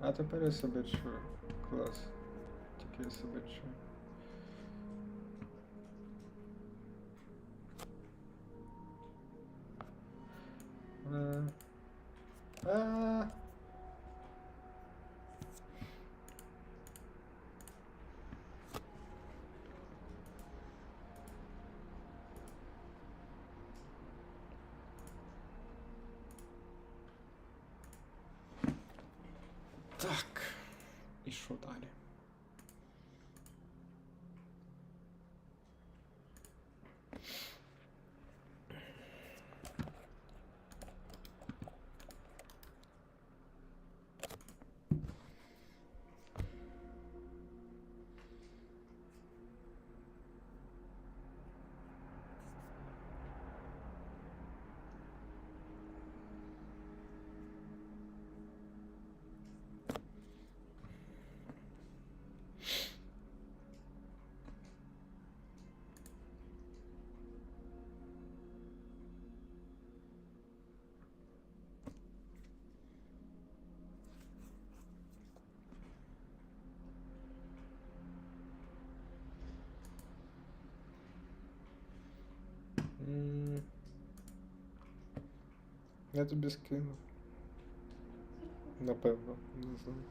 А тепер я себе чую. Клас. Тільки я себе чую. Я тобі скину. Напевно, не знаю.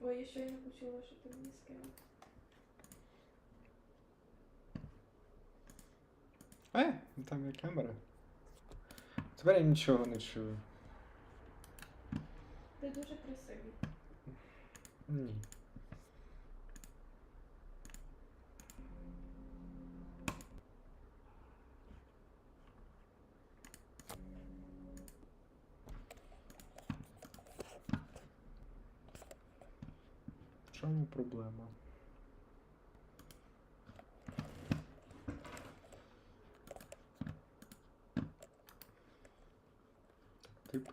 Ой, я щойно почула, що ти мені скинув. Е, там є камера. Тепер я нічого не чую. Ти дуже красивий. Ні. В чому проблема?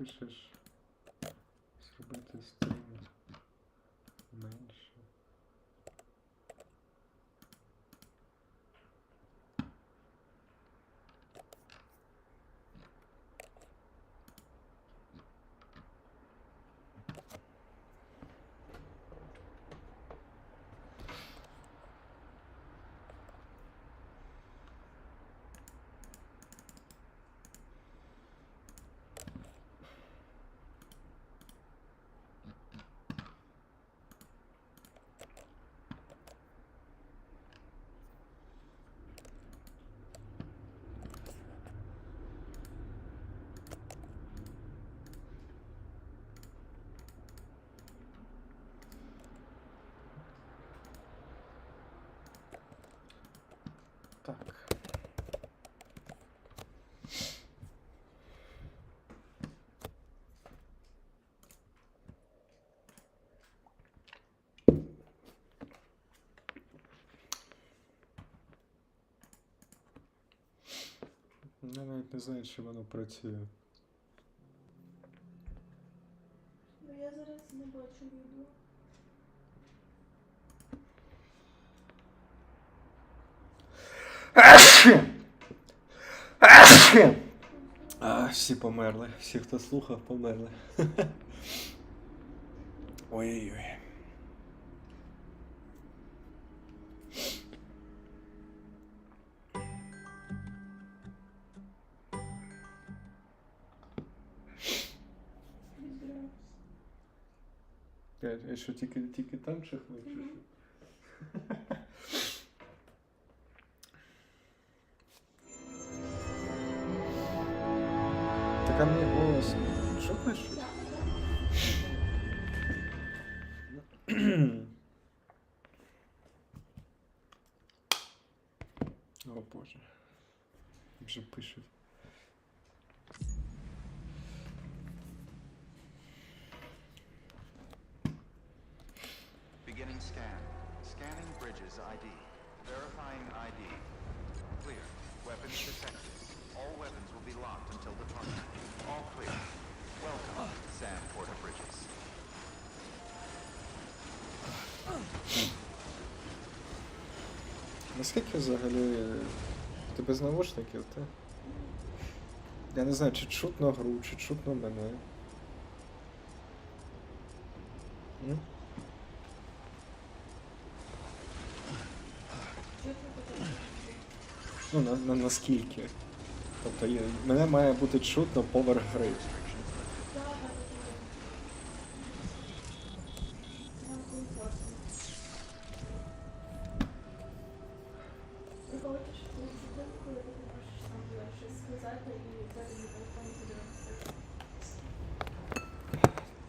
Ти пишеш зробити стрім менше. Так. Я навіть не знаю, чи воно працює. Ну я зараз не бачу А, всі померли. Всі, хто слухав, померли. Ой-ой-ой. А що тільки, тільки там чи Мгм. О боже. Вже пишуть. Beginning scan. Scanning bridges ID. Verifying ID. Clear. Weapons detected. All weapons will be locked until departure. All clear. Welcome, Sam Porter Bridges. Наскільки взагалі ти без навушників, та? Я не знаю, чи чутно гру, чи чутно мене. Ну, на, на наскільки. Тобто мене має бути чутно поверх гри. Так, так, так. Нам комфортно. Прикольно, що ти сидиш, коли ти не можеш сам туди щось сказати і в тебе на телефоні подивитися.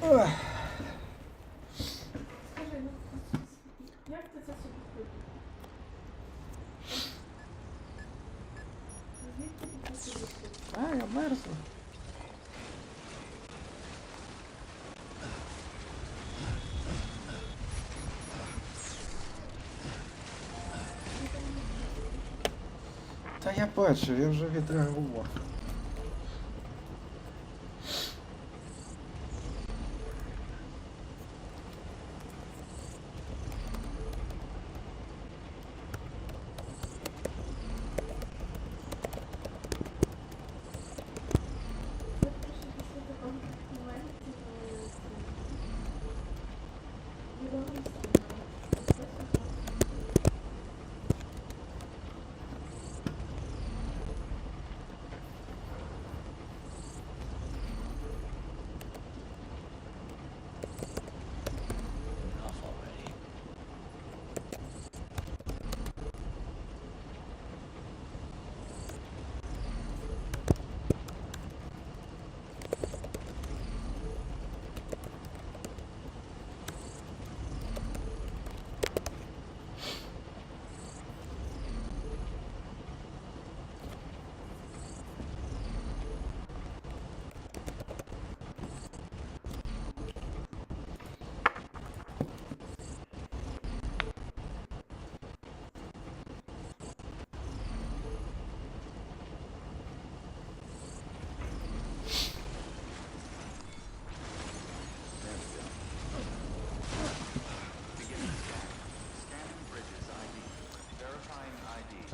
ходиш? А, я мерзну. Та я бачив, я вже відреагував.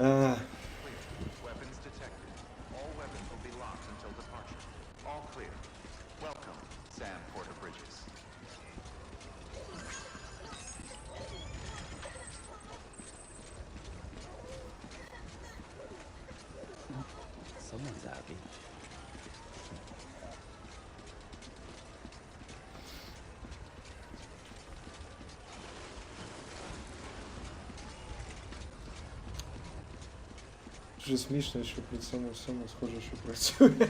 ID. А, Clear. Weapons detected. All weapons will be locked until departure. All clear. Welcome, Sam Porter Bridges. Someone's happy. Дуже смішно, що при цьому всьому схоже, що працює.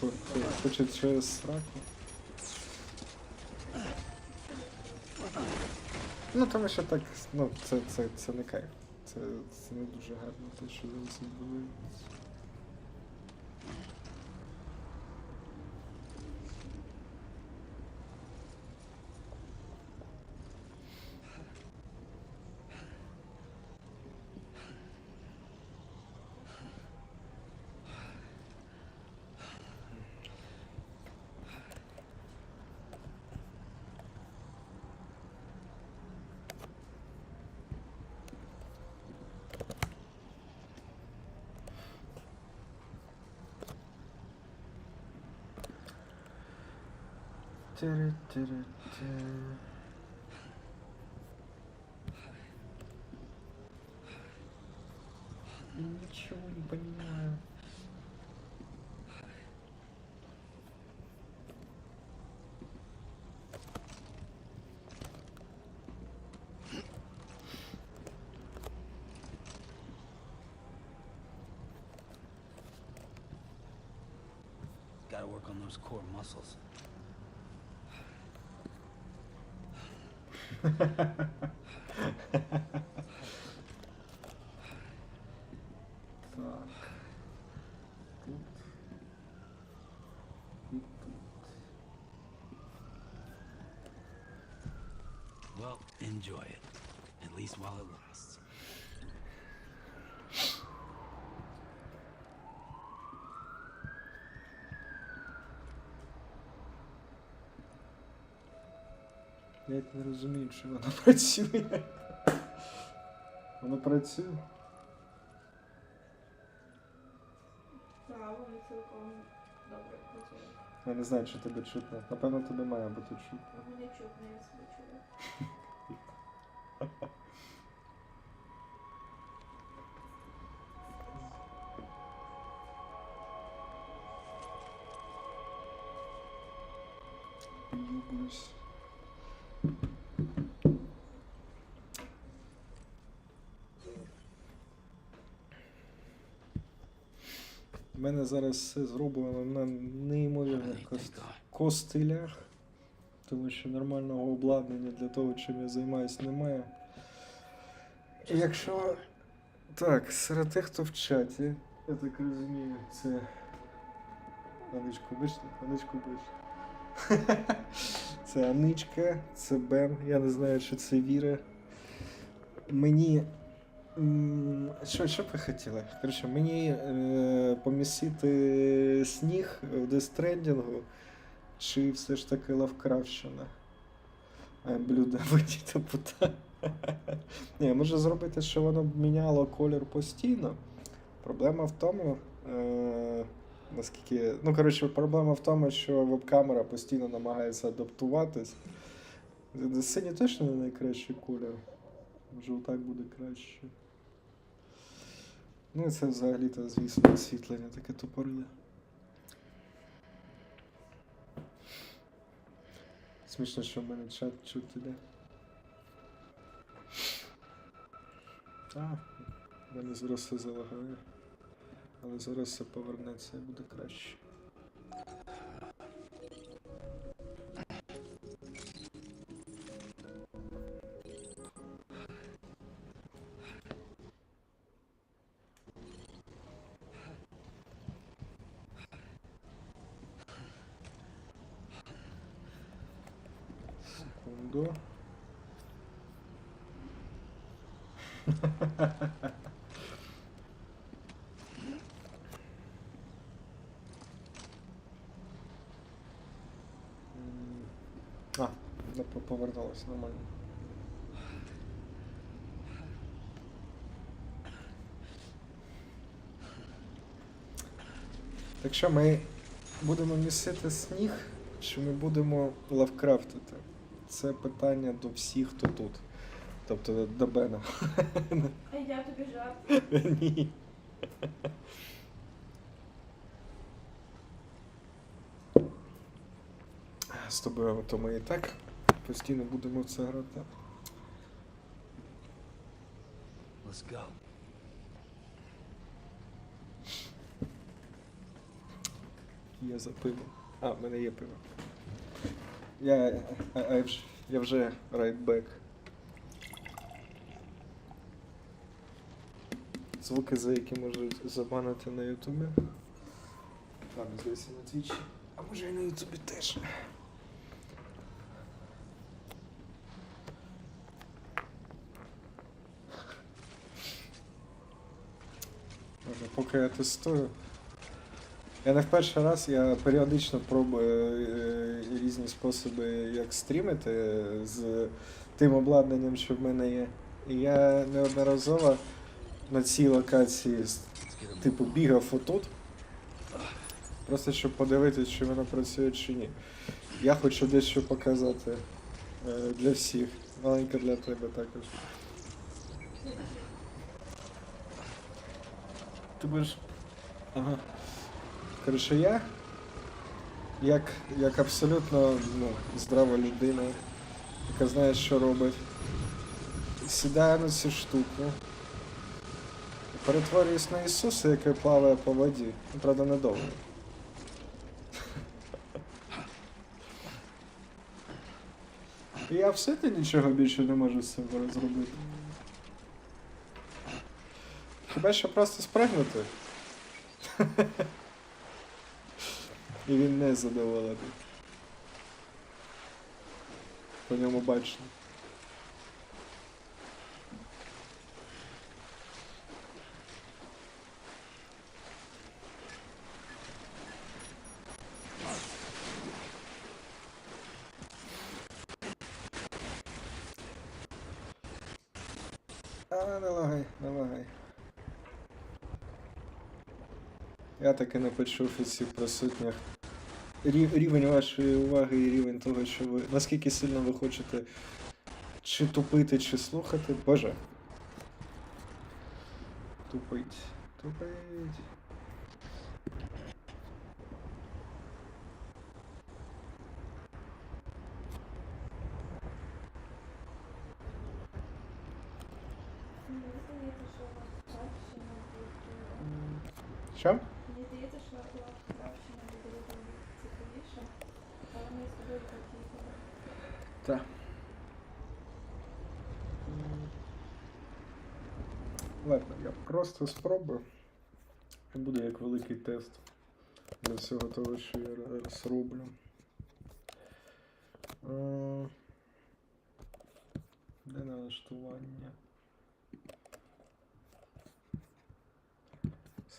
Хо- хо- Хоче через сраку. Ну, тому що так, ну, це, це, це не кайф. Це, це не дуже гарно, те, що зараз відбувається. Ничего не понимаю. Gotta work on those core muscles. Так. Тут. І тут. Well, enjoy it. At least while it lasts. Я не розумію, чи воно працює. Воно працює. Так, вони цілком добре працюють. Я не знаю, чи тебе чутно. Напевно, тебе має бути чутно. Мені чутно, я себе чую. У мене зараз все зроблено на неймовірних кост... костилях, тому що нормального обладнання для того, чим я займаюся, немає. Якщо так, серед тих, хто в чаті, я так розумію, це. Аничку, бачите? Аничку бачите. Це Аничка, це Бен. Я не знаю, чи це Віра. Мені. Що, що ви хотіли? Коротше, мені е, помісити сніг в дестрендінгу, чи все ж таки Лавкрафтщина? Блюдо водіта пута. Ні, може зробити, що воно б міняло колір постійно. Проблема в тому, е, наскільки. Ну, коротше, проблема в тому, що веб-камера постійно намагається адаптуватись. Синій точно не найкращий колір. Може, отак буде краще. Ну і це взагалі-то, звісно, освітлення таке тупориле. Смішно, що в мене чат чути де. А, мене зараз все залагає. Але зараз все повернеться і буде краще. Секунду. А, повернулося нормально. Так що ми будемо місити сніг, чи ми будемо лавкрафтити? Це питання до всіх, хто тут. Тобто до Бена. А я тобі жарт. Ні. З тобою то ми і так постійно будемо в це грати. Let's go. Я за пиво. А, в мене є пиво. Я я, я вже райтбек. Звуки, за які можуть забанити на ютубі. Там, здається, на твічі. А може і на ютубі теж. Поки я тестую. Я не в перший раз, я періодично пробую е, різні способи, як стрімити з тим обладнанням, що в мене є. І я неодноразово на цій локації типу бігав отут. Просто щоб подивитися, чи воно працює чи ні. Я хочу дещо показати е, для всіх. Маленько для тебе також. Ти будеш. Ага. Коротше, я, як, як абсолютно ну, здрава людина, яка знає, що робить, сідаю на цю штуку, перетворююсь на Ісуса, який плаває по воді. Правда, недовго. І я все ти нічого більше не можу з цим зробити. Хіба що просто спригнути. І він не задоволений. По ньому бачно. А, не лагай, не лагай. Я таки не почув із всіх присутніх. Рівень вашої уваги і рівень того, що ви. Наскільки сильно ви хочете чи тупити, чи слухати. Боже. Тупить. Тупить. Що у вас краще не буде. Що? Мені здається, що у вас краще не буде там цікавіше, але ми з тобою такі. Так. Ладно, я просто спробую. Буде як великий тест для всього того, що я зараз роблю. Де налаштування?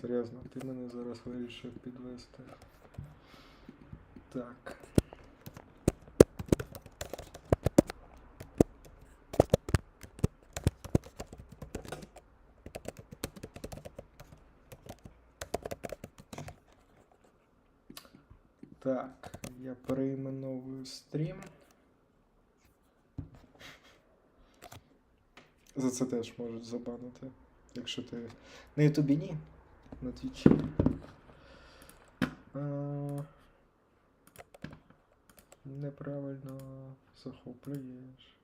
Серйозно, ти мене зараз вирішив підвести. Так. Так, я перейменовую стрім. За це теж можуть забанити. Якщо ти. На Ютубі ні. На Твічі. А... Неправильно захоплюєш.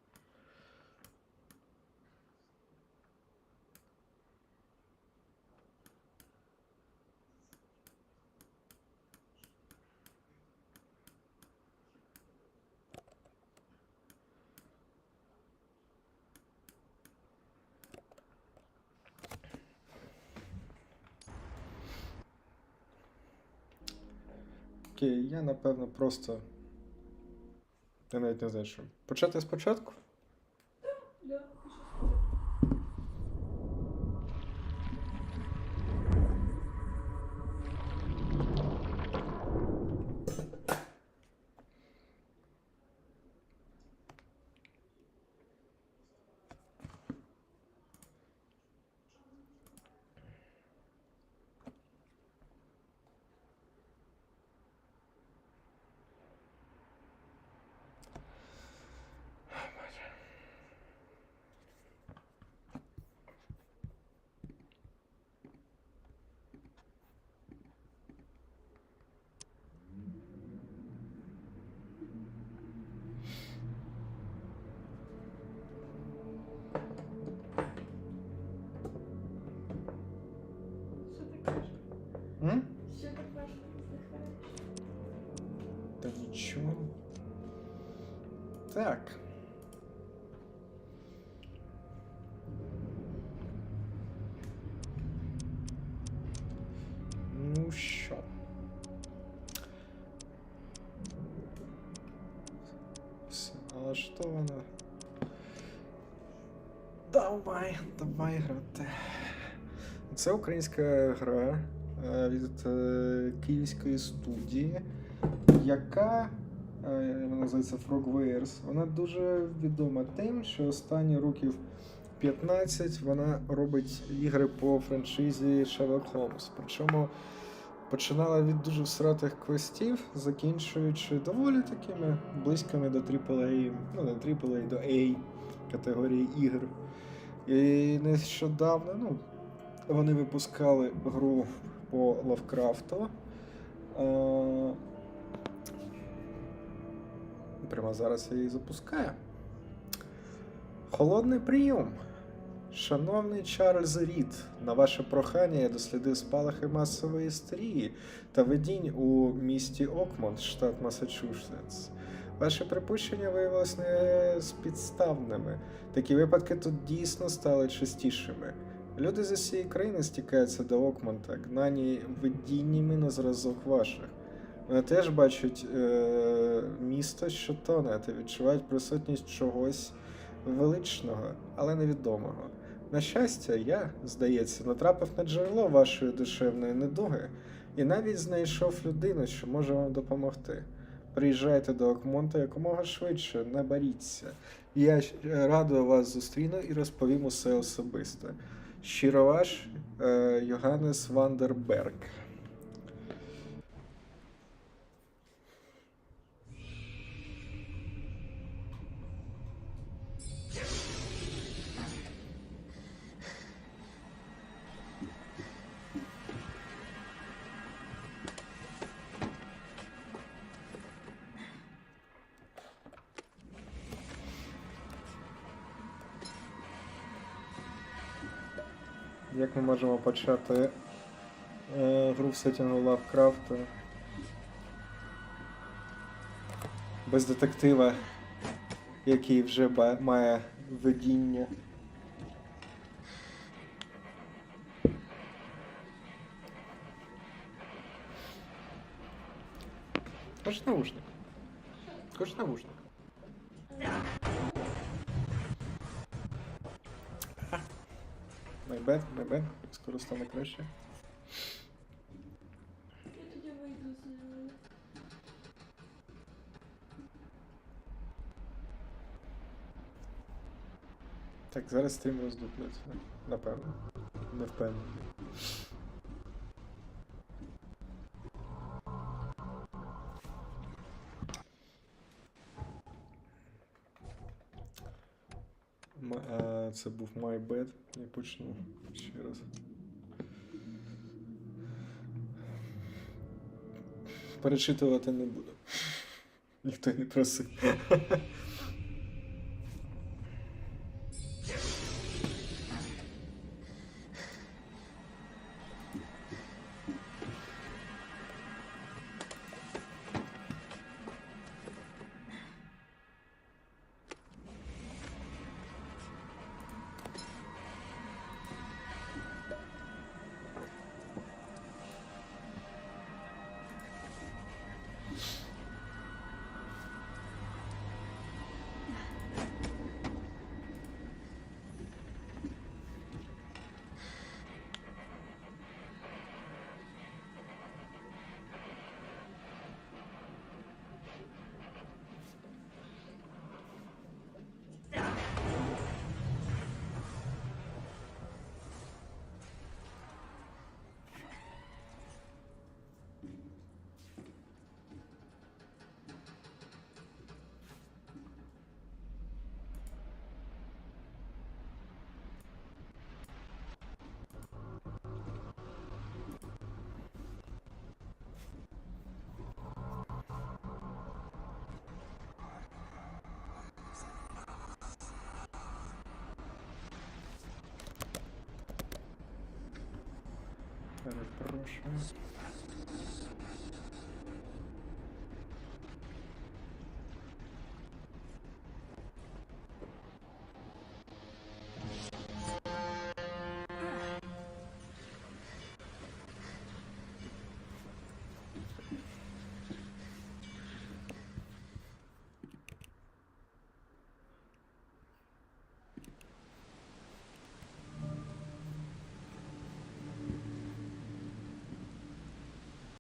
Окей, я напевно просто. Я навіть не знаю, що. Почати спочатку? так. Ну що? Все налаштовано. Давай, давай грати. Це українська гра е, від е, київської студії, яка вона називається Frogwares. Вона дуже відома тим, що останні років 15 вона робить ігри по франшизі Sherlock Holmes. Причому починала від дуже всратих квестів, закінчуючи доволі такими близькими до AAA, ну не AAA, до A категорії ігор. І нещодавно, ну, вони випускали гру по Лавкрафту. Прямо зараз я її запускаю. Холодний прийом. Шановний Чарльз Рід, на ваше прохання я дослідив спалахи масової істерії та видінь у місті Окмонд, штат Масачусетс. Ваші припущення виявилися неспідставними. Такі випадки тут дійсно стали частішими. Люди з усієї країни стікаються до Окмонта, гнані видіннями на зразок ваших. Вони теж бачать е- місто, що тоне, та відчувають присутність чогось величного, але невідомого. На щастя, я, здається, натрапив на джерело вашої душевної недуги і навіть знайшов людину, що може вам допомогти. Приїжджайте до Окмонта якомога швидше, не боріться. Я щ- радо вас зустріну і розповім усе особисто. Щиро ваш е, Йоганнес Вандерберг. Як ми можемо почати е, гру в сетінгу Лавкрафту? Без детектива, який вже має видіння. Хоч наушник. Хоч наушник. My не бед. Скоро стане краще. Так, зараз стрім роздуплять. Напевно. Не впевнений. My Bad. Я почну ще раз. Перечитувати не буду. Ніхто не просив. Перепрошую.